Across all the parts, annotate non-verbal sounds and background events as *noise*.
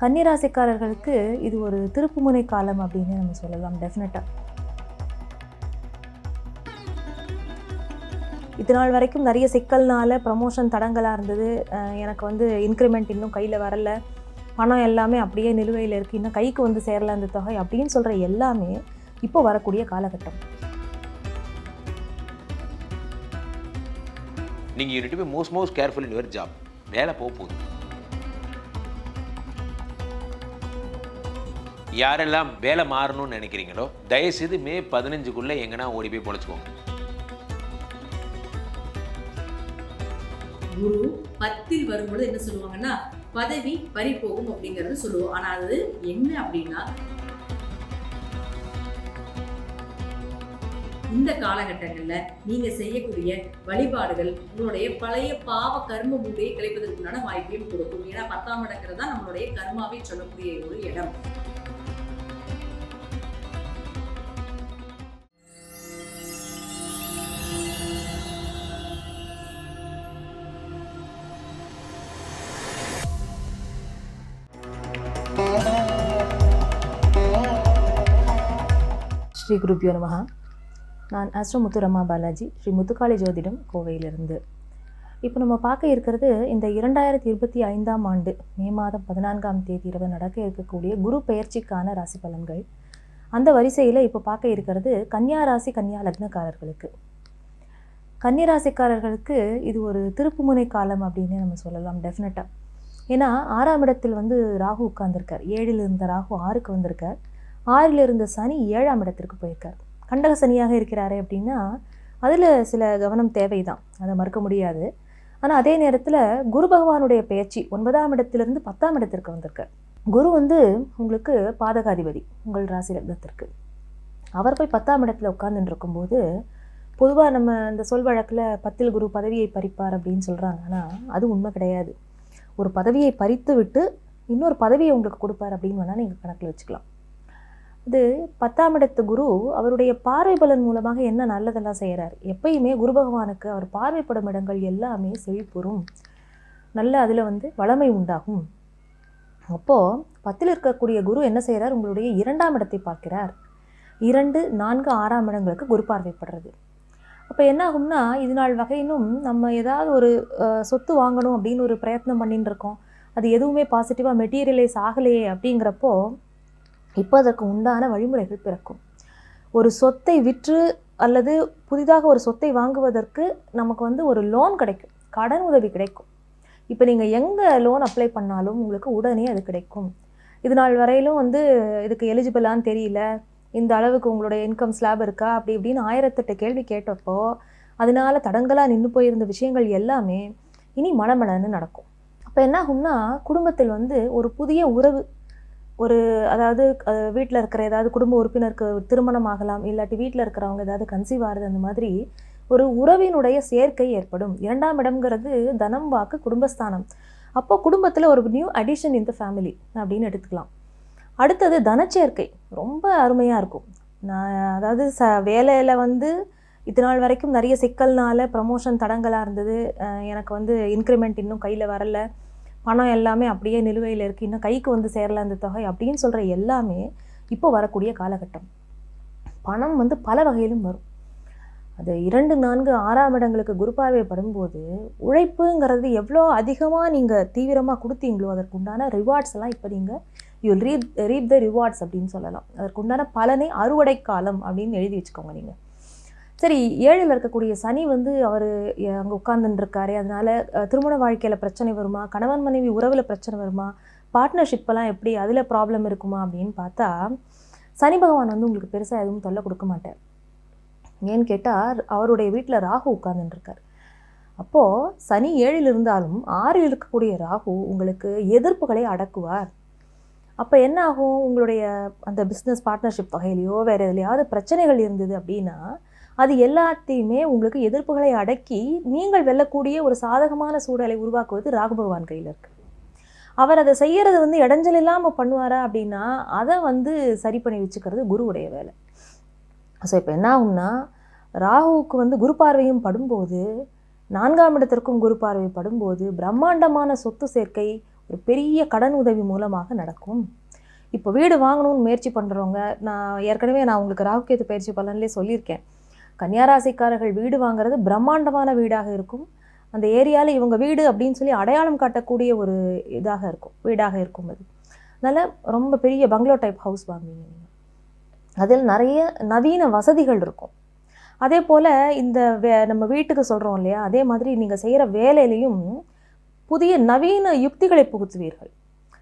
கன்னிராசிக்காரர்களுக்கு இது ஒரு திருப்புமுனை காலம் அப்படின்னு நம்ம சொல்லலாம் டெஃபினட்டாக இது நாள் வரைக்கும் நிறைய சிக்கல்னால ப்ரமோஷன் தடங்களாக இருந்தது. எனக்கு வந்து இன்க்ரிமெண்ட் இன்னும் கையில் வரல. பணம் எல்லாமே அப்படியே நிலுவையில் இருக்குது இன்னும் கைக்கு வந்து சேரல அந்த தொகை அப்படின்னு சொல்கிற எல்லாமே இப்போ வரக்கூடிய காலகட்டம். நீங்கள் you need be most most careful in your job வேலை போக போகுது. யாரெல்லாம் வேலை மாறணும்னு நினைக்கிறீங்களோ தயவுசெய்து மே பதினஞ்சுக்குள்ளே எங்கன்னா ஓடி போய் பொழைச்சிக்கோங்க. குரு பத்தில் வரும்பொழுது என்ன சொல்லுவாங்கன்னா பதவி பறி போகும் அப்படிங்கறது சொல்லுவோம். ஆனா அது என்ன அப்படின்னா இந்த காலகட்டங்கள்ல நீங்க செய்யக்கூடிய வழிபாடுகள் உங்களுடைய பழைய பாவ கர்ம மூட்டையை கிடைப்பதற்குண்டான வாய்ப்பையும் கொடுக்கும். ஏன்னா பத்தாம் இடங்கிறது தான் நம்மளுடைய கர்மாவை சொல்லக்கூடிய ஒரு இடம். ஸ்ரீ குருப்பியோ நமகா நான் ஆஸ்ட்ரோ முத்துரமா பாலாஜி ஸ்ரீ முத்துக்காளி ஜோதிடம் கோவையிலிருந்து. இப்போ நம்ம பார்க்க இருக்கிறது இந்த இரண்டாயிரத்தி இருபத்தி ஐந்தாம் ஆண்டு மே மாதம் பதினான்காம் தேதி இரவு நடக்க இருக்கக்கூடிய குரு பெயர்ச்சிக்கான ராசி பலன்கள். அந்த வரிசையில் இப்போ பார்க்க இருக்கிறது கன்னியா ராசி கன்னியா லக்னக்காரர்களுக்கு. கன்னி ராசிக்காரர்களுக்கு இது ஒரு திருப்புமுனை காலம் அப்படின்னு நம்ம சொல்லலாம் டெஃபினட்டாக ஏன்னா ஆறாம் இடத்தில் வந்து ராகு உட்கார்ந்துருக்கார். ஏழில் இருந்த ராகு ஆறுக்கு வந்திருக்கார். ஆறில் இருந்த சனி ஏழாம் இடத்திற்கு போயிருக்கார். கண்டக சனியாக இருக்கிறாரே அப்படின்னா அதில் சில கவனம் தேவைதான். அதை மறுக்க முடியாது. ஆனால் அதே நேரத்தில் குரு பகவானுடைய பெயர்ச்சி ஒன்பதாம் இடத்திலிருந்து பத்தாம் இடத்திற்கு வந்திருக்கார். குரு வந்து உங்களுக்கு பாதகாதிபதி உங்கள் ராசி லக்னத்திற்கு. அவர் போய் பத்தாம் இடத்துல உட்கார்ந்துட்டு இருக்கும்போது பொதுவாக நம்ம இந்த சொல் வழக்கில் பத்தில் குரு பதவியை பறிப்பார் அப்படின்னு சொல்கிறாங்க ஆனால் அது உண்மை கிடையாது. ஒரு பதவியை பறித்து விட்டு இன்னொரு பதவியை உங்களுக்கு கொடுப்பார் அப்படின்னு வேணால் நீங்கள் கணக்கில் வச்சுக்கலாம். இது பத்தாம் இடத்து குரு அவருடைய பார்வை பலன் மூலமாக என்ன நல்லதெல்லாம் செய்கிறார் எப்பயுமே குரு பகவானுக்கு அவர் பார்வைப்படும் இடங்கள் எல்லாமே செழிப்புறும். நல்ல அதில் வந்து வளமை உண்டாகும். அப்போது பத்தில் இருக்கக்கூடிய குரு என்ன செய்கிறார் உங்களுடைய இரண்டாம் இடத்தை பார்க்கிறார். இரண்டு நான்கு ஆறாம் இடங்களுக்கு குரு பார்வைப்படுறது. அப்போ என்ன ஆகும்னா இது நாள் வகையினும் நம்ம ஏதாவது ஒரு சொத்து வாங்கணும் அப்படின்னு ஒரு பிரயத்னம் பண்ணின்னு இருக்கோம். அது எதுவுமே பாசிட்டிவாக மெட்டீரியலைஸ் ஆகலையே அப்படிங்கிறப்போ இப்போ அதற்கு உண்டான வழிமுறைகள் பிறக்கும். ஒரு சொத்தை விற்று அல்லது புதிதாக ஒரு சொத்தை வாங்குவதற்கு நமக்கு வந்து ஒரு லோன் கிடைக்கும். கடன் உதவி கிடைக்கும். இப்போ நீங்கள் எங்கே லோன் அப்ளை பண்ணாலும் உங்களுக்கு உடனே அது கிடைக்கும். இது நாள் வரையிலும் வந்து இதுக்கு எலிஜிபிளான்னு தெரியல. இந்த அளவுக்கு உங்களுடைய இன்கம் ஸ்லாப் இருக்கா? அப்படி இப்படின்னு ஆயிரத்தெட்டு கேள்வி கேட்டப்போ அதனால தடங்கலாக நின்று போயிருந்த விஷயங்கள் எல்லாமே இனி மனமளன்னு நடக்கும். அப்போ என்ன ஆகும்னா குடும்பத்தில் வந்து ஒரு புதிய உறவு ஒரு அதாவது வீட்டில் இருக்கிற ஏதாவது குடும்ப உறுப்பினருக்கு திருமணம் ஆகலாம் இல்லாட்டி வீட்டில் இருக்கிறவங்க ஏதாவது கன்சீவ் ஆகுது அந்த மாதிரி ஒரு உறவினுடைய சேர்க்கை ஏற்படும். இரண்டாம் இடம்ங்கிறது தனம் வாக்கு குடும்பஸ்தானம். அப்போ குடும்பத்தில் ஒரு நியூ அடிஷன் இந்த ஃபேமிலி அப்படின்னு எடுத்துக்கலாம். அடுத்தது தனச்சேர்க்கை. ரொம்ப அருமையாக இருக்கும். நான் அதாவது ச வேலையில் வந்து இது நாள் வரைக்கும் நிறைய சிக்கல்னால ப்ரமோஷன் தடங்கலாக இருந்தது. எனக்கு வந்து இன்க்ரிமெண்ட் இன்னும் கையில் வரல. பணம் எல்லாமே அப்படியே நிலுவையில் இருக்குது இன்னும் கைக்கு வந்து சேரல அந்த தொகை அப்படின்னு சொல்கிற எல்லாமே இப்போ வரக்கூடிய காலகட்டம். பணம் வந்து பல வகையிலும் வரும். அது இரண்டு நான்கு ஆறாம் இடங்களுக்கு குருபார்வை படும்போது உழைப்புங்கிறது எவ்வளோ அதிகமாக நீங்கள் தீவிரமாக கொடுத்தீங்களோ அதற்குண்டான ரிவார்ட்ஸ் எல்லாம் இப்போ நீங்கள் யூ ரீப் ரீப் த ரிவார்ட்ஸ் அப்படின்னு சொல்லலாம். அதற்குண்டான பலனை அறுவடை காலம் அப்படின்னு எழுதி வச்சுக்கோங்க நீங்கள் சரி ஏழில் இருக்கக்கூடிய சனி வந்து அவர் அங்கே உட்கார்ந்துருக்காரு அதனால் திருமண வாழ்க்கையில் பிரச்சனை வருமா? கணவன் மனைவி உறவில் பிரச்சனை வருமா? பார்ட்னர்ஷிப்பெல்லாம் எப்படி? அதில் ப்ராப்ளம் இருக்குமா? அப்படின்னு பார்த்தா சனி பகவான் வந்து உங்களுக்கு பெருசாக எதுவும் தொல்லை கொடுக்க மாட்டார். ஏன்னு கேட்டால் அவருடைய வீட்டில் ராகு உட்கார்ந்துருக்கார் அப்போது சனி ஏழில் இருந்தாலும் ஆறில் இருக்கக்கூடிய ராகு உங்களுக்கு எதிர்ப்புகளை அடக்குவார். அப்போ என்ன ஆகும்? உங்களுடைய அந்த பிஸ்னஸ் பார்ட்னர்ஷிப் வகையிலையோ வேறு எதுலையாவது பிரச்சனைகள் இருந்தது அப்படின்னா அது எல்லாத்தையுமே உங்களுக்கு எதிர்ப்புகளை அடக்கி நீங்கள் வெல்லக்கூடிய ஒரு சாதகமான சூழலை உருவாக்குவது ராகு பகவான் கையில் இருக்கு. அவர் அதை செய்யறது வந்து இடைஞ்சல் இல்லாமல் பண்ணுவாரா அப்படின்னா அதை வந்து சரி பண்ணி வச்சுக்கிறது குருவுடைய வேலை. ஸோ இப்போ என்ன ஆகும்னா ராகுவுக்கு வந்து குரு பார்வையும் படும்போது நான்காம் இடத்திற்கும் குரு பார்வை படும்போது பிரம்மாண்டமான சொத்து சேர்க்கை ஒரு பெரிய கடன் உதவி மூலமாக நடக்கும். இப்போ வீடு வாங்கணும்னு முயற்சி பண்ணுறவங்க நான் ஏற்கனவே நான் உங்களுக்கு ராகுகேது பயிற்சி பலன்லேயே சொல்லியிருக்கேன். கன்னியாராசிக்காரர்கள் வீடு வாங்குறது பிரம்மாண்டமான வீடாக இருக்கும். அந்த ஏரியாவில் இவங்க வீடு அப்படின்னு சொல்லி அடையாளம் காட்டக்கூடிய ஒரு இதாக இருக்கும் வீடாக இருக்கும் அது. அதனால் ரொம்ப பெரிய பங்களோ டைப் ஹவுஸ் வாங்குவீங்க நீங்கள் அதில் நிறைய நவீன வசதிகள் இருக்கும். அதே போல் இந்த வே நம்ம வீட்டுக்கு சொல்கிறோம் இல்லையா? அதே மாதிரி நீங்கள் செய்கிற வேலையிலையும் புதிய நவீன யுக்திகளை புகுத்துவீர்கள்.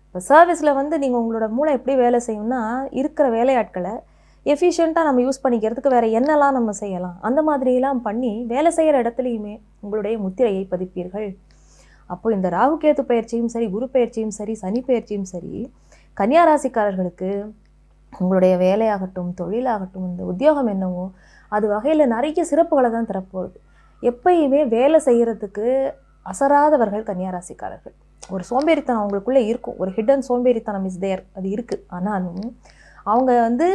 இப்போ சர்வீஸில் வந்து நீங்கள் உங்களோட மூளை எப்படி வேலை செய்யும்னா இருக்கிற வேலையாட்களை எஃபிஷியண்ட்டாக நம்ம யூஸ் பண்ணிக்கிறதுக்கு வேறு என்னெல்லாம் நம்ம செய்யலாம்? அந்த மாதிரியெல்லாம் பண்ணி வேலை செய்கிற இடத்துலையுமே உங்களுடைய முத்திரையை பதிப்பீர்கள். அப்போ இந்த ராகுகேத்து பயிற்சியும் சரி குரு பயிற்சியும் சரி சனி பயிற்சியும் சரி கன்னியா ராசிக்காரர்களுக்கு உங்களுடைய வேலையாகட்டும் தொழிலாகட்டும் இந்த உத்தியோகம் என்னவோ அது வகையில் நிறைய சிறப்புகளை தான் தரப்போகுது. எப்பயுமே வேலை செய்கிறதுக்கு அசராதவர்கள் கன்னியா ராசிக்காரர்கள் ஒரு சோம்பேறித்தனம் அவங்களுக்குள்ளே இருக்கும். ஒரு ஹிடன் சோம்பேறித்தனம் இஸ் தேர் அது இருக்குது ஆனாலும் அவங்க வந்து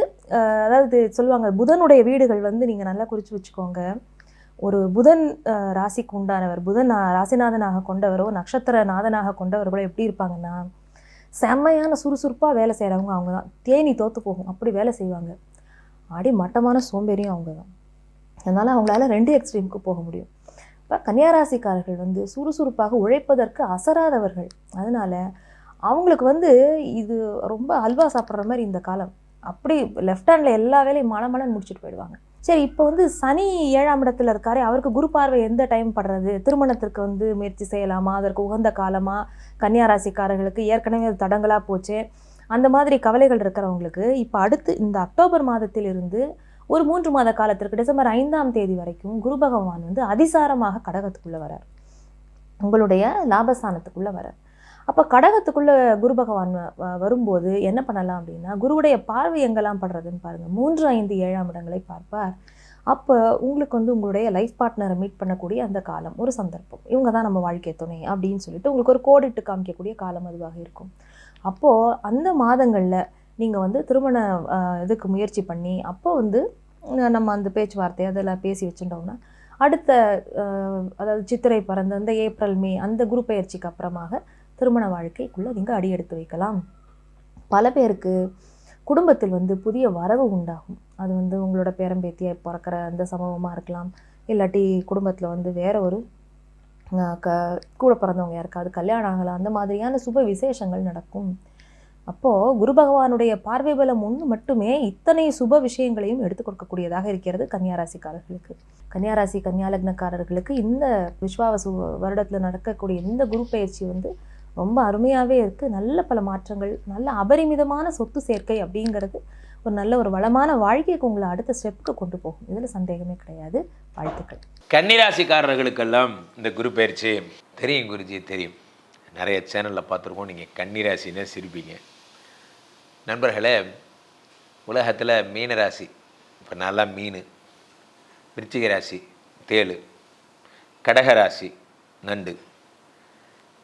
அதாவது சொல்லுவாங்க புதனுடைய வீடுகள் வந்து நீங்கள் நல்லா குறித்து வச்சுக்கோங்க. ஒரு புதன் ராசிக்கு உண்டானவர் புதன் ராசிநாதனாக கொண்டவரோ நட்சத்திர நாதனாக கொண்டவர்களோ எப்படி இருப்பாங்கன்னா செம்மையான சுறுசுறுப்பாக வேலை செய்கிறவங்க அவங்க தான் தேனி தோற்று போகும் அப்படி வேலை செய்வாங்க. அடி மட்டமான சோம்பேறியும் அவங்க தான் அதனால் அவங்களால ரெண்டு எக்ஸ்ட்ரீமுக்கு போக முடியும். இப்போ கன்னியாராசிக்காரர்கள் வந்து சுறுசுறுப்பாக உழைப்பதற்கு அசராதவர்கள். அதனால் அவங்களுக்கு வந்து இது ரொம்ப அல்வா சாப்பிட்ற மாதிரி இந்த காலம். அப்படி லெஃப்ட் ஹேண்டில் எல்லா வேலையும் மலமலன்னு முடிச்சுட்டு போயிடுவாங்க. சரி இப்போ வந்து சனி ஏழாம் இடத்துல இருக்காரு. அவருக்கு குரு பார்வை எந்த டைம் படுறது? திருமணத்திற்கு வந்து முயற்சி செய்யலாமா? அதற்கு உகந்த காலமா? கன்னியாராசிக்காரர்களுக்கு ஏற்கனவே அது தடங்கலாக போச்சு. அந்த மாதிரி கவலைகள் இருக்கிறவங்களுக்கு இப்போ அடுத்து இந்த அக்டோபர் மாதத்திலிருந்து ஒரு மூன்று மாத காலத்திற்கு டிசம்பர் ஐந்தாம் தேதி வரைக்கும் குரு பகவான் வந்து அதிசாரமாக கடகத்துக்குள்ளே வரார். உங்களுடைய லாபஸ்தானத்துக்குள்ளே வரார். அப்போ கடகத்துக்குள்ளே குரு பகவான் வரும்போது என்ன பண்ணலாம் அப்படின்னா குருவுடைய பார்வை எங்கெல்லாம் படுறதுன்னு பாருங்கள் மூன்று ஐந்து ஏழாம் இடங்களை பார்ப்பார். அப்போ உங்களுக்கு வந்து உங்களுடைய லைஃப் பார்ட்னரை மீட் பண்ணக்கூடிய அந்த காலம் ஒரு சந்தர்ப்பம். இவங்க தான் நம்ம வாழ்க்கை துணை அப்படின்னு சொல்லிட்டு உங்களுக்கு ஒரு கோடிட்டு காமிக்கக்கூடிய காலம் அதுவாக இருக்கும். அப்போது அந்த மாதங்களில் நீங்கள் வந்து திருமண இதுக்கு முயற்சி பண்ணி அப்போ வந்து நம்ம அந்த பேச்சுவார்த்தை அதெல்லாம் பேசி வச்சுட்டோம்னா அடுத்த அதாவது சித்திரை பிறந்த அந்த ஏப்ரல் மே அந்த குரு பயிற்சிக்கு அப்புறமாக திருமண வாழ்க்கைக்குள்ளே நீங்கள் அடி எடுத்து வைக்கலாம். பல பேருக்கு குடும்பத்தில் வந்து புதிய வரவு உண்டாகும். அது வந்து உங்களோட பேரம்பேத்தியாக பிறக்கிற அந்த சம்பவமாக இருக்கலாம். இல்லாட்டி குடும்பத்தில் வந்து வேற ஒரு அஹ், க கூட பிறந்தவங்க யாருக்காவது கல்யாணம் ஆகலாம். அந்த மாதிரியான சுப விசேஷங்கள் நடக்கும். அப்போது குரு பகவானுடைய பார்வை பலம் ஒன்று மட்டுமே இத்தனை சுப விஷயங்களையும் எடுத்துக் கொடுக்கக்கூடியதாக இருக்கிறது கன்னியாராசிக்காரர்களுக்கு. கன்னியாராசி கன்னியாலக்னக்காரர்களுக்கு இந்த விஸ்வாவசு வருடத்தில் நடக்கக்கூடிய இந்த குரு பயிற்சி வந்து ரொம்ப அருமையாகவே இருக்குது நல்ல பல மாற்றங்கள் நல்ல அபரிமிதமான சொத்து சேர்க்கை அப்படிங்கிறது ஒரு நல்ல ஒரு வளமான வாழ்க்கைக்கு உங்களை அடுத்த ஸ்டெப்புக்கு கொண்டு போகும். இதில் சந்தேகமே கிடையாது. வாழ்த்துக்கள். கன்னிராசிக்காரர்களுக்கெல்லாம் இந்த குரு பயிற்சி தெரியும் குருஜி தெரியும். நிறைய சேனலில் பார்த்துருக்கோம். நீங்கள் கன்னிராசினே சிரிப்பீங்க. நண்பர்களே உலகத்தில் மீன ராசி இப்போ நல்லா மீன் விருச்சிக ராசி தேள் கடக ராசி நண்டு.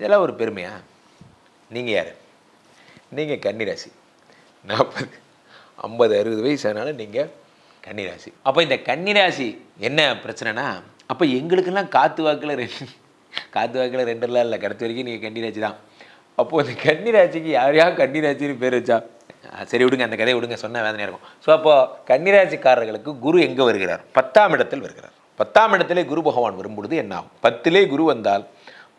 இதெல்லாம் ஒரு பெருமையா? நீங்கள் யார்? நீங்கள் கன்னிராசி. நாற்பது ஐம்பது அறுபது வயசு ஆனாலும் நீங்கள் கன்னிராசி. அப்போ இந்த கன்னிராசி என்ன பிரச்சனைனா அப்போ எங்களுக்கெல்லாம் காத்து வாக்கில் ரெண்டு காற்று வாக்கில் ரெண்டெல்லாம் இல்லை. கடைசி வரைக்கும் நீங்கள் கன்னிராசி தான். அப்போது இந்த கன்னிராசிக்கு யாரையாவது கன்னிராசின்னு பேர் வச்சா? சரி விடுங்க அந்த கதையை விடுங்க. சொன்ன வேதனையாக இருக்கும். ஸோ அப்போது கன்னிராசிக்காரர்களுக்கு குரு எங்கே வருகிறார்? பத்தாம் இடத்தில் வருகிறார். பத்தாம் இடத்திலே குரு பகவான் வரும்பொழுது என்ன ஆகும்? பத்திலே குரு வந்தால்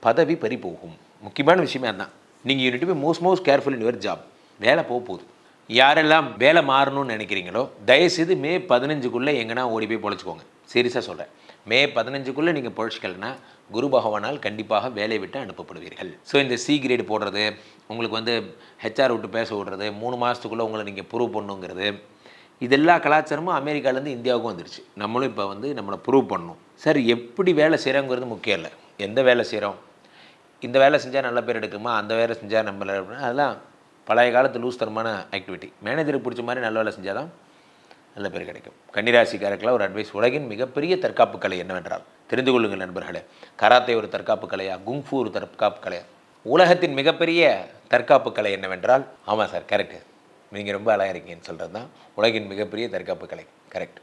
பதவி பறி போகும். முக்கியமான விஷயமே அதான் நீங்கள் you need be most most careful in your job வேலை போக போகுது. யாரெல்லாம் வேலை மாறணும்னு நினைக்கிறீங்களோ தயவுசெய்து மே பதினஞ்சுக்குள்ளே எங்கன்னா ஓடி போய் பொழைச்சிக்கோங்க. சீரியஸாக சொல்கிறேன் மே பதினஞ்சுக்குள்ளே நீங்கள் பொழைச்சிக்கலன்னா குரு பகவானால் கண்டிப்பாக வேலையை விட்டு அனுப்பப்படுவீர்கள். ஸோ இந்த சி கிரேடு போடுறது உங்களுக்கு வந்து ஹெச்ஆர் விட்டு பேச விடுறது மூணு மாதத்துக்குள்ளே உங்களை நீங்கள் ப்ரூவ் பண்ணுங்கிறது இதெல்லா கலாச்சாரமும் அமெரிக்காலேருந்து இந்தியாவுக்கும் வந்துருச்சு. நம்மளும் இப்போ வந்து நம்மளை ப்ரூவ் பண்ணணும் சார் எப்படி வேலை செய்கிறோங்கிறது முக்கியம் இல்லை. எந்த வேலை செய்கிறோம் இந்த வேலை செஞ்சால் நல்ல பேர் எடுக்குமா? அந்த வேலை செஞ்சால் நம்மள அதெல்லாம் பழைய காலத்து லூஸ்தரமான ஆக்டிவிட்டி மேனேஜருக்கு பிடிச்ச மாதிரி நல்ல வேலை செஞ்சால் தான் நல்ல பேர் கிடைக்கும். கன்னிராசிக்காரர்களாக ஒரு அட்வைஸ் உலகின் மிகப்பெரிய தற்காப்பு கலை என்னவென்றால் தெரிந்து கொள்ளுங்கள் நண்பர்களே கராத்தே ஒரு தற்காப்பு கலையா குங்ஃபு ஒரு தற்காப்பு கலையா? உலகத்தின் மிகப்பெரிய தற்காப்பு கலை என்னவென்றால் ஆமாம் சார் கரெக்டு நீங்கள் ரொம்ப அழகாக இருக்கீங்கன்னு சொல்கிறது தான் உலகின் மிகப்பெரிய தற்காப்பு கலை. கரெக்ட்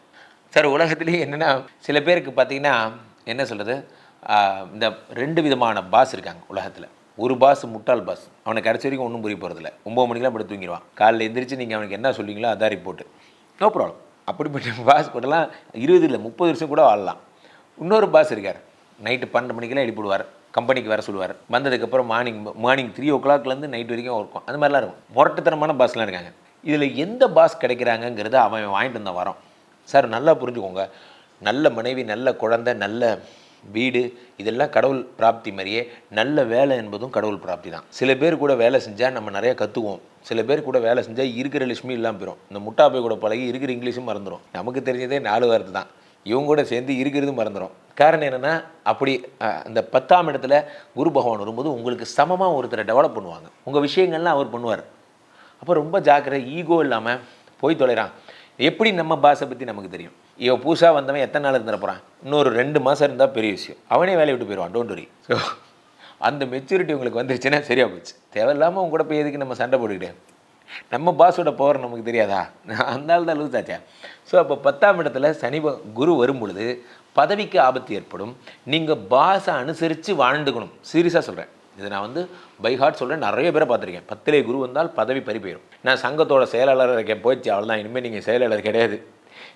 சார் உலகத்துலேயே என்னென்னா சில பேருக்கு பார்த்தீங்கன்னா என்ன சொல்கிறது இந்த ரெண்டு விதமான பாஸ் இருக்காங்க உலகத்தில். ஒரு பாஸ் முட்டாள் பாஸ். அவனை கடைசி வரைக்கும் ஒன்றும் புரிய போகிறதில்ல ஒம்பது மணிக்கெலாம் அப்படி தூங்கிடுவான் காலையில் எந்திரிச்சு நீங்கள் அவனுக்கு என்ன சொல்லிங்களோ அதான் ரிப்போர்ட்டு நோ ப்ராப்ளம் அப்படிப்பட்ட *laughs* பாஸ் கூடலாம் இருபது இல்லை முப்பது வருஷம் கூட வாழலாம். இன்னொரு பாஸ் இருக்கார். நைட்டு பன்னெண்டு மணிக்கெல்லாம் எழுப்பிடுவார் கம்பெனிக்கு வர சொல்லுவார். வந்ததுக்கப்புறம் மார்னிங் மார்னிங் த்ரீ ஓ கிளாக்லேருந்து நைட் வரைக்கும் இருக்கும் அந்த மாதிரிலாம் இருக்கும். முரட்டுத்தனமான பாஸ்லாம் இருக்காங்க. இதில் எந்த பாஸ் கிடைக்கிறாங்கங்கிறத அவன் வாங்கிட்டு வந்தான் வரோம். சார் நல்லா புரிஞ்சுக்கோங்க. நல்ல மனைவி நல்ல குழந்தை நல்ல வீடு இதெல்லாம் கடவுள் பிராப்தி மாதிரியே நல்ல வேலை என்பதும் கடவுள் பிராப்தி தான். சில பேர் கூட வேலை செஞ்சால் நம்ம நிறைய கற்றுக்குவோம் சில பேர் கூட வேலை செஞ்சால் இருக்கிற லட்சுமி இல்லாமல் போயிடும் இந்த முட்டாப்பை கூட பழகி இருக்கிற இங்கிலீஷும் மறந்துடும் நமக்கு தெரிஞ்சதே நாலு வார்த்தை தான். இவங்க கூட சேர்ந்து இருக்கிறதும் மறந்துடும் காரணம் என்னென்னா அப்படி அந்த பத்தாம் இடத்துல குரு பகவான் வரும்போது உங்களுக்கு சமமாக ஒருத்தரை டெவலப் பண்ணுவாங்க. உங்கள் விஷயங்கள்லாம் அவர் பண்ணுவார். அப்போ ரொம்ப ஜாக்கிரதை ஈகோ இல்லாமல் போய் தொலைறான். எப்படி நம்ம பாஸை பற்றி நமக்கு தெரியும்? இவன் புதுசாக வந்தவன் எத்தனை நாள் இருந்துட போகிறான் இன்னொரு ரெண்டு மாதம் இருந்தால் பெரிய விஷயம். அவனே வேலையை விட்டு போயிடுவான் டோன்ட் வரி ஸோ அந்த மெச்சூரிட்டி உங்களுக்கு வந்துருச்சுன்னா சரியாக போச்சு. தேவையில்லாமல் உங்க கூட போய் எதுக்கு நம்ம சண்டை போட்டுக்கிட்டேன் நம்ம பாஸோட பவர் நமக்கு தெரியாதா? அந்த ஆள் தான் லூஸ் ஆச்சா. ஸோ அப்போ பத்தாம் இடத்துல சனி குரு வரும் பொழுது பதவிக்கு ஆபத்து ஏற்படும். நீங்கள் பாஸை அனுசரித்து வாழ்ந்துக்கணும். சீரியஸாக சொல்கிறேன் இதை நான் வந்து பை ஹார்ட் சொல்கிறேன் நிறைய பேரை பார்த்துருக்கேன். பத்திலே குரு வந்தால் பதவி பறி போயிடும் நான் சங்கத்தோட செயலாளராக இருக்கேன். போயிடுச்சு அவ்வளோதான் இனிமேல் நீங்கள் செயலாளர் கிடையாது.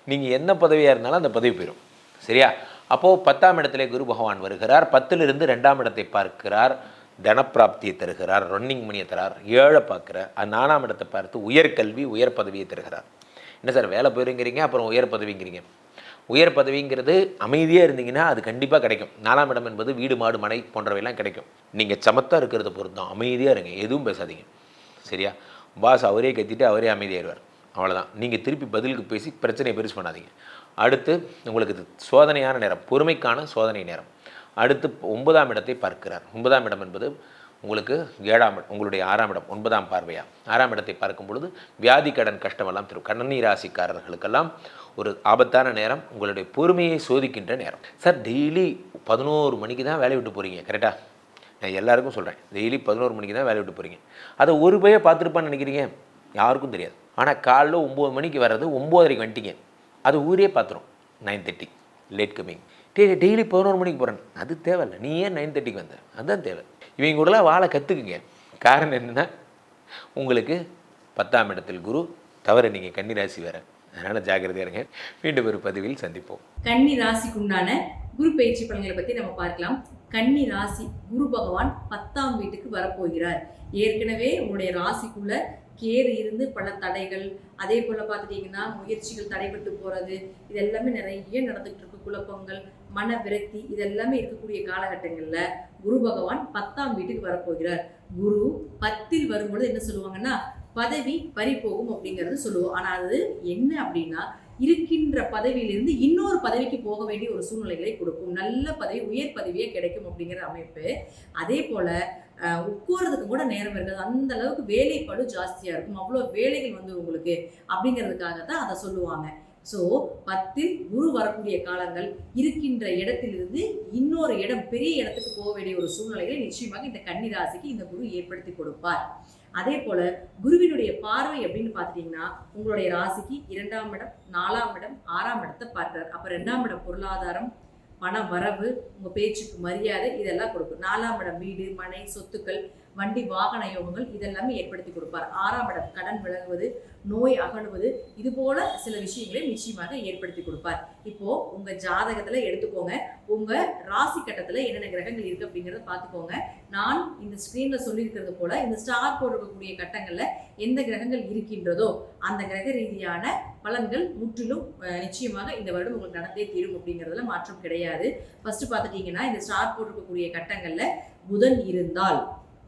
நீங்கள் என்ன பதவியாக இருந்தாலும் அந்த பதவி போயிடும் சரியா? அப்போது பத்தாம் இடத்துல குரு பகவான் வருகிறார். பத்திலிருந்து ரெண்டாம் இடத்தை பார்க்கிறார். தனப்பிராப்தியை தருகிறார். ரன்னிங் மணியை தரார். ஏழை பார்க்குறார். அது நாலாம் இடத்தை பார்த்து உயர்கல்வி உயர் பதவியை தருகிறார். என்ன சார் வேலை போயிருங்கிறீங்க? அப்புறம் உயர் பதவிங்கிறீங்க. உயர் பதவிங்கிறது அமைதியாக இருந்தீங்கன்னா அது கண்டிப்பாக கிடைக்கும். நாலாம் இடம் என்பது வீடு மாடு மனை போன்றவையெல்லாம் கிடைக்கும். நீங்கள் சமத்தாக இருக்கிறத பொறுத்து தான் அமைதியாக இருங்க. எதுவும் பேசாதீங்க. சரியா? பாஸ் அவரே கத்திட்டு அவரே அமைதியாகிடுவார் அவ்வளோதான் நீங்கள் திருப்பி பதிலுக்கு பேசி பிரச்சனையை பெருசு பண்ணாதீங்க. அடுத்து உங்களுக்கு சோதனையான நேரம் பொறுமைக்கான சோதனை நேரம். அடுத்து ஒன்பதாம் இடத்தை பார்க்கிறார். ஒன்பதாம் இடம் என்பது உங்களுக்கு ஏழாம் இடம் உங்களுடைய ஆறாம் இடம் ஒன்பதாம் பார்வையா? ஆறாம் இடத்தை பார்க்கும் பொழுது வியாதி கடன் கஷ்டமெல்லாம் தரும். கண்ணனி ராசிக்காரர்களுக்கெல்லாம் ஒரு ஆபத்தான நேரம் உங்களுடைய பொறுமையை சோதிக்கின்ற நேரம். சார் டெய்லி பதினோரு மணிக்கு தான் வேலையை விட்டு போகிறீங்க கரெக்டாக நான் எல்லாருக்கும் சொல்கிறேன் டெய்லி பதினோரு மணிக்கு தான் வேலையை விட்டு போகிறீங்க அதை ஒரு பைய பார்த்துருப்பான்னு நினைக்கிறீங்க? யாருக்கும் தெரியாது. ஆனால் காலைல ஒம்பது மணிக்கு வர்றது ஒம்போதரைக்கு வந்துட்டீங்க. அது ஊரே பார்த்துரும் nine thirty late coming day daily பதினோரு மணிக்கு போகிறேன் அது தேவையில்ல. நீ ஏன் நைன் தேர்ட்டிக்கு வந்த? அதுதான் தேவை. இவங்க கூடலாம் வாழை கற்றுக்குங்க காரணம் என்னென்னா உங்களுக்கு பத்தாம் இடத்தில் குரு தவிர நீங்கள் கன்னிராசி வேறு. அதனால் ஜாக்கிரதையா இருங்க. மீண்டும் ஒரு பதிவில் சந்திப்போம். கன்னி ராசிக்கு உண்டான குரு பயிற்சி பலன்களை பற்றி நம்ம பார்க்கலாம். கன்னி ராசி குரு பகவான் பத்தாம் வீட்டுக்கு வரப்போகிறார். ஏற்கனவே உங்களுடைய ராசிக்குள்ள கேது இருந்து பல தடைகள் அதே போல் பார்த்துட்டிங்கன்னா முயற்சிகள் தடைபட்டு போகிறது இது எல்லாமே நிறைய நடந்துகிட்டு இருக்கு குழப்பங்கள் மன விரக்தி இதெல்லாமே இருக்கக்கூடிய காலகட்டங்களில் குரு பகவான் பத்தாம் வீட்டுக்கு வரப்போகிறார். குரு பத்தில் வரும்பொழுது என்ன சொல்லுவாங்கன்னா பதவி பறிப்போகும் அப்படிங்கிறது சொல்லுவோம். ஆனால் அது என்ன அப்படின்னா இருக்கின்ற பதவியிலிருந்து இன்னொரு பதவிக்கு போக வேண்டிய ஒரு சூழ்நிலைகளை கொடுக்கும். நல்ல பதவி உயர் பதவியே கிடைக்கும் அப்படிங்கிற அமைப்பு. அதே போல உட்கார்றதுக்கு கூட நேரம் இருக்காது. அந்த அளவுக்கு வேலைப்பாடு ஜாஸ்தியாக இருக்கும். அவ்வளோ வேலைகள் வந்து உங்களுக்கு அப்படிங்கிறதுக்காக தான் அதை சொல்லுவாங்க. ஸோ பத்தில் குரு வரக்கூடிய காலங்கள் இருக்கின்ற இடத்திலிருந்து இன்னொரு இடம் பெரிய இடத்துக்கு போக வேண்டிய ஒரு சூழ்நிலைகளை நிச்சயமாக இந்த கன்னி ராசிக்கு இந்த குரு ஏற்படுத்தி கொடுப்பார். அதே போல குருவினுடைய பார்வை அப்படின்னு பார்த்துட்டீங்கன்னா உங்களுடைய ராசிக்கு இரண்டாம் இடம் நாலாம் இடம் ஆறாம் இடத்தை பார்க்கிறார். அப்போ ரெண்டாம் இடம் பொருளாதாரம் பண வரவு உங்கள் பேச்சுக்கு மரியாதை இதெல்லாம் கொடுக்கும். நாலாம் இடம் வீடு மனை சொத்துக்கள் வண்டி வாகன யோகங்கள் இதெல்லாமே ஏற்படுத்தி கொடுப்பார். ஆறாம் இடம் கடன் விலகுவது நோய் அகழுவது இது போல சில விஷயங்களை நிச்சயமாக ஏற்படுத்தி கொடுப்பார். இப்போ உங்க ஜாதகத்துல எடுத்துக்கோங்க. உங்க ராசி கட்டத்துல என்னென்ன கிரகங்கள் இருக்கு அப்படிங்கறத பார்த்துக்கோங்க. நான் இந்த ஸ்கிரீன்ல சொல்லியிருக்கிறது போல இந்த ஸ்டார் போட்டிருக்கக்கூடிய கட்டங்கள்ல எந்த கிரகங்கள் இருக்கின்றதோ அந்த கிரக ரீதியான பலன்கள் முற்றிலும் நிச்சயமாக இந்த வருடம் உங்களுக்கு நடந்தே தீரும் அப்படிங்கிறதுல மாற்றம் கிடையாது. ஃபர்ஸ்ட் பார்த்துட்டீங்கன்னா இந்த ஸ்டார் போட்டிருக்கக்கூடிய கட்டங்கள்ல புதன் இருந்தால்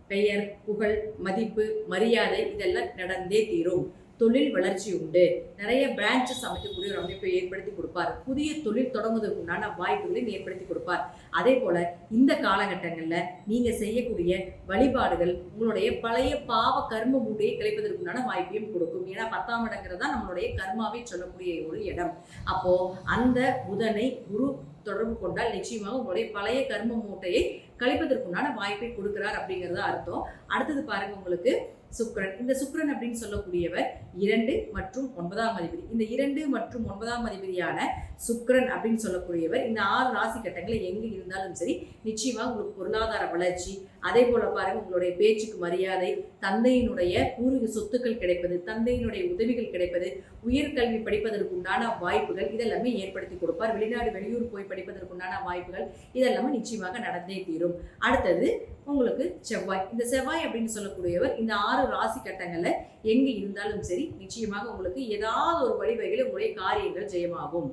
பெயர் புகழ் மதிப்பு மரியாதை இதெல்லாம் நடந்தே தீரும். தொழில் வளர்ச்சி உண்டு. நிறைய பிரான்ச்சஸ் அமைக்கக்கூடிய ஒரு அமைப்பை ஏற்படுத்தி கொடுப்பார். புதிய தொழில் தொடங்குவதற்கு உண்டான வாய்ப்புகளையும் ஏற்படுத்தி கொடுப்பார். அதே போல இந்த காலகட்டங்களில் நீங்க செய்யக்கூடிய வழிபாடுகள் உங்களுடைய பழைய பாவ கர்ம மூட்டையை கழிப்பதற்குண்டான வாய்ப்பையும் கொடுக்கும். ஏன்னா பத்தாம் இடங்கிறது தான் நம்மளுடைய கர்மாவை சொல்லக்கூடிய ஒரு இடம். அப்போ அந்த புதனை குரு தொடர்பு கொண்டால் நிச்சயமாக உங்களுடைய பழைய கர்ம மூட்டையை கழிப்பதற்குண்டான வாய்ப்பை கொடுக்குறார் அப்படிங்கறது அர்த்தம். அடுத்தது பாருங்க உங்களுக்கு சுக்ரன் இந்த சுக்ரன் அப்படின்னு சொல்லக்கூடியவர் இரண்டு மற்றும் ஒன்பதாம் அதிபதி. இந்த இரண்டு மற்றும் ஒன்பதாம் அதிபதியான சுக்ரன் அப்படின்னு சொல்லக்கூடியவர் இந்த ஆறு ராசி கட்டங்களில் எங்கே இருந்தாலும் சரி நிச்சயமாக உங்களுக்கு பொருளாதார வளர்ச்சி அதே போல பாருங்க உங்களுடைய பேச்சுக்கு மரியாதை தந்தையினுடைய பூர்வீக சொத்துக்கள் கிடைப்பது தந்தையினுடைய உதவிகள் கிடைப்பது உயர்கல்வி படிப்பதற்கு உண்டான வாய்ப்புகள் இதெல்லாமே ஏற்படுத்தி கொடுப்பார். வெளிநாடு வெளியூர் போய் படிப்பதற்கு உண்டான வாய்ப்புகள் இதெல்லாமே நிச்சயமாக நடந்தே தீரும். அடுத்தது உங்களுக்கு செவ்வாய். இந்த செவ்வாய் அப்படின்னு சொல்லக்கூடியவர் இந்த ஆறு ராசி கட்டங்களில் எங்கே இருந்தாலும் சரி நிச்சயமாக உங்களுக்கு ஏதாவது ஒரு வழிவகையில் உங்களுடைய காரியங்கள் ஜெயமாகும்.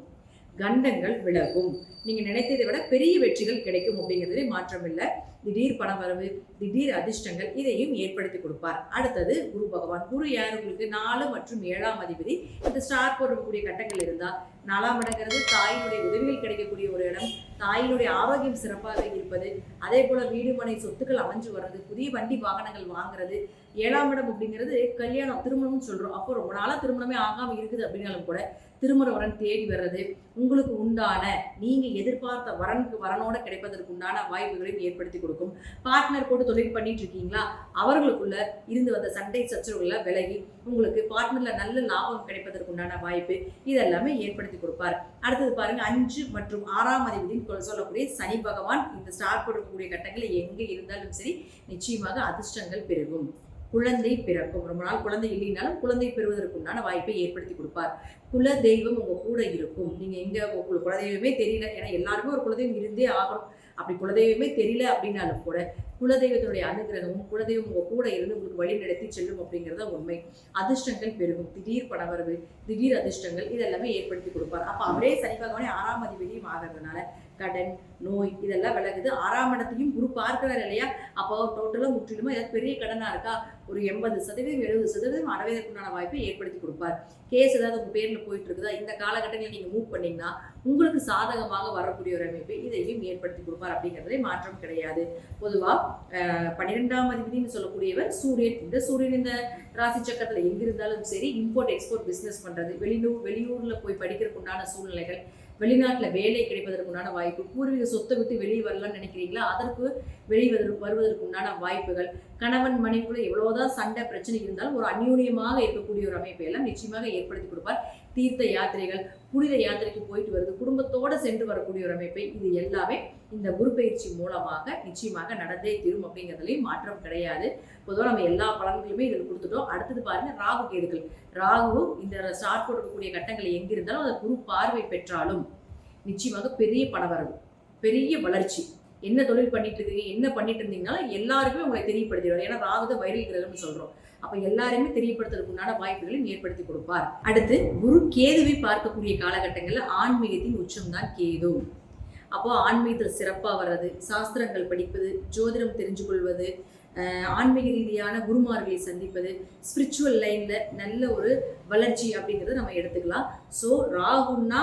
கண்டங்கள் விலகும். நீங்கள் நினைத்ததை விட பெரிய வெற்றிகள் கிடைக்கும் அப்படிங்கிறதுலே மாற்றம் இல்லை. திடீர் பணவரவு திடீர் அதிர்ஷ்டங்கள் இதையும் ஏற்படுத்தி கொடுப்பார். அடுத்தது குரு பகவான். குரு யார்? உங்களுக்கு நாலு மற்றும் ஏழாம் அதிபதி. இந்த ஸ்டார் போடக்கூடிய கட்டங்கள் இருந்தால் நாலாம் இடங்கிறது தாயினுடைய உதவிகள் கிடைக்கக்கூடிய ஒரு இடம். தாயினுடைய ஆரோக்கியம் சிறப்பாக இருப்பது. அதே போல வீடு மனை சொத்துக்கள் அமைஞ்சு வர்றது. புதிய வண்டி வாகனங்கள் வாங்குறது. ஏழாம் இடம் அப்படிங்கிறது கல்யாணம் திருமணம்னு சொல்கிறோம் அப்போ ரொம்ப நாளாக திருமணமே ஆகாமல் இருக்குது அப்படின்னாலும் கூட திருமண வரன் தேடி வர்றது உங்களுக்கு உண்டான நீங்கள் எதிர்பார்த்த வரனுக்கு வரனோட கிடைப்பதற்கு உண்டான வாய்ப்புகளையும் ஏற்படுத்தி கொடுக்கும். பார்ட்னர் போட்டு தொழில் பண்ணிட்டு இருக்கீங்களா? அவர்களுக்குள்ள இருந்து வந்த சண்டை சச்சரவுகளை விலகி உங்களுக்கு பார்ட்னரில் நல்ல லாபம் கிடைப்பதற்கு உண்டான வாய்ப்பு இதெல்லாமே ஏற்படுத்தி கொடுப்பார். அடுத்தது பாருங்க அஞ்சு மற்றும் ஆறாம் அதிபதினு சொல்லக்கூடிய சனி பகவான் இந்த ஸ்டார் கொடுக்கக்கூடிய கட்டங்களில் எங்கே இருந்தாலும் சரி நிச்சயமாக அதிர்ஷ்டங்கள் பெருகும். குழந்தை பிறக்கும். ரொம்ப நாள் குழந்தை இல்லைனாலும் குழந்தை பெறுவதற்குண்டான வாய்ப்பை ஏற்படுத்தி கொடுப்பார். குல தெய்வம் உங்க கூட இருக்கும். நீங்க எங்கே உங்களுக்கு குலதெய்வமே தெரியல. ஏன்னா எல்லாருமே ஒரு குலதெய்வம் இருந்தே ஆகணும். அப்படி குலதெய்வமே தெரியல அப்படின்னாலும் கூட குலதெய்வத்தினுடைய அனுகிரகமும் குலதெய்வம் உங்க கூட இருந்து உங்களுக்கு வழி நடத்தி செல்லும் அப்படிங்கிறத உண்மை. அதிர்ஷ்டங்கள் பெருகும். திடீர் பணவரவு திடீர் அதிர்ஷ்டங்கள் இதெல்லாமே ஏற்படுத்தி கொடுப்பார். அப்ப அவரே சனி பகவானே ஆறாம் அதிபதியும் ஆகிறதுனால கடன் நோய் இதெல்லாம் விலகுது. ஆறாம் இடத்தையும் குரு பார்க்கிறார் இல்லையா? அப்போ டோட்டலாக முற்றிலுமா ஏதாவது பெரிய கடனாக இருக்கா? ஒரு எண்பது சதவீதம் எழுபது சதவீதம் அடைவதற்குண்டான வாய்ப்பை ஏற்படுத்தி கொடுப்பார். கேஸ் ஏதாவது உங்கள் பேரில் போயிட்டு இருக்குதா இந்த காலகட்டங்களில் நீங்கள் மூவ் பண்ணிங்கன்னா உங்களுக்கு சாதகமாக வரக்கூடிய ஒரு அமைப்பை இதையும் ஏற்படுத்தி கொடுப்பார். அப்படிங்கிறதுல மாற்றம் கிடையாது. பொதுவாக பன்னிரெண்டாம் அதிபதினு சொல்லக்கூடியவர் சூரியன். இந்த சூரியன் இந்த ராசி சக்கரத்தில் எங்கிருந்தாலும் சரி இம்போர்ட் எக்ஸ்போர்ட் பிஸ்னஸ் பண்ணுறது வெளியூர் வெளியூரில் போய் படிக்கிறதுக்குண்டான சூழ்நிலைகள் வெளிநாட்டுல வேலை கிடைப்பதற்கு உண்டான வாய்ப்பு பூர்வீக சொத்தை விட்டு வெளியே வரலாம்னு நினைக்கிறீங்களா? அதற்கு வெளிவதற்கு வருவதற்கு உண்டான வாய்ப்புகள். கணவன் மனைவிக்குள்ள எவ்வளோதான் சண்டை பிரச்சனை இருந்தாலும் ஒரு அந்யூன்யமாக இருக்கக்கூடிய ஒரு அமைப்பை எல்லாம் நிச்சயமாக ஏற்படுத்தி கொடுப்பார். தீர்த்த யாத்திரைகள் புனித யாத்திரைக்கு போயிட்டு வருது குடும்பத்தோடு சென்று வரக்கூடிய ஒரு அமைப்பை இது எல்லாமே இந்த குரு பயிற்சி மூலமாக நிச்சயமாக நடந்தே தீரும் அப்படிங்கிறதுலையும் மாற்றம் கிடையாது. பொதுவாக நம்ம எல்லா பலன்களுமே இதில் கொடுத்துட்டோம். அடுத்தது பாருங்க ராகு கேதுகள் ராகுவும் இந்த ஸ்டார்ட் கொடுக்கக்கூடிய கட்டங்கள் எங்கே இருந்தாலும் அதை குரு பார்வை பெற்றாலும் நிச்சயமாக பெரிய பணவரவு பெரிய வளர்ச்சி. என்ன தொழில் பண்ணிட்டு இருக்கீங்க என்ன பண்ணிட்டு இருந்தீங்கன்னா எல்லாருக்குமே உங்களை தெரியப்படுத்திடுவார். ஏன்னா ராகுத வைரல் கிரகம்னு சொல்கிறோம் அப்ப எல்லாருமே தெரியப்படுத்துறதுக்கு உண்டான வாய்ப்புகளையும் ஏற்படுத்தி கொடுப்பார். அடுத்து குரு கேதுவை பார்க்கக்கூடிய காலகட்டங்களில் ஆன்மீகத்தின் உச்சம்தான் கேது. அப்போ ஆன்மீகத்தில் சிறப்பாக வர்றது சாஸ்திரங்கள் படிப்பது ஜோதிடம் தெரிஞ்சு கொள்வது ஆன்மீக ரீதியான குருமார்களை சந்திப்பது ஸ்பிரிச்சுவல் லைனில் நல்ல ஒரு வளர்ச்சி அப்படிங்கிறத நம்ம எடுத்துக்கலாம். ஸோ ராகுன்னா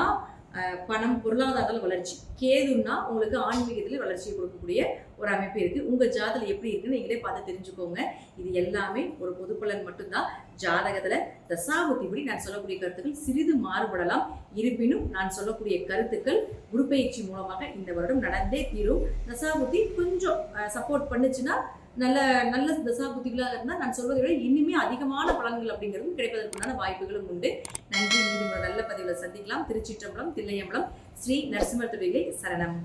பணம் பொருளாதாரத்தில் வளர்ச்சி. கேதுன்னா உங்களுக்கு ஆன்மீகத்தில் வளர்ச்சியை கொடுக்கக்கூடிய ஒரு அமைப்பு இருக்குது உங்கள் ஜாதகம் எப்படி இருக்குன்னு நீங்களே பார்த்து தெரிஞ்சுக்கோங்க. இது எல்லாமே ஒரு பொது பலன் மட்டும்தான். ஜாதகத்தில் தசாபுத்திபடி நான் சொல்லக்கூடிய கருத்துக்கள் சிறிது மாறுபடலாம். இருப்பினும் நான் சொல்லக்கூடிய கருத்துக்கள் உருப்பயிற்சி மூலமாக இந்த வருடம் நடந்தே தீரும். தசாபுத்தி கொஞ்சம் சப்போர்ட் பண்ணுச்சுன்னா நல்ல நல்ல தசாபுத்திகளாக இருந்தால் நான் சொல்வதை விட இனிமே அதிகமான பலன்கள் அப்படிங்கிறதும் கிடைப்பதற்குண்டான வாய்ப்புகளும் உண்டு. நன்றி. மீண்டும் நல்ல பதிவில் சந்திக்கலாம். திருச்சிற்றம்பலம் தில்லையம்பலம் ஸ்ரீ நரசிம்மர் சரணம்.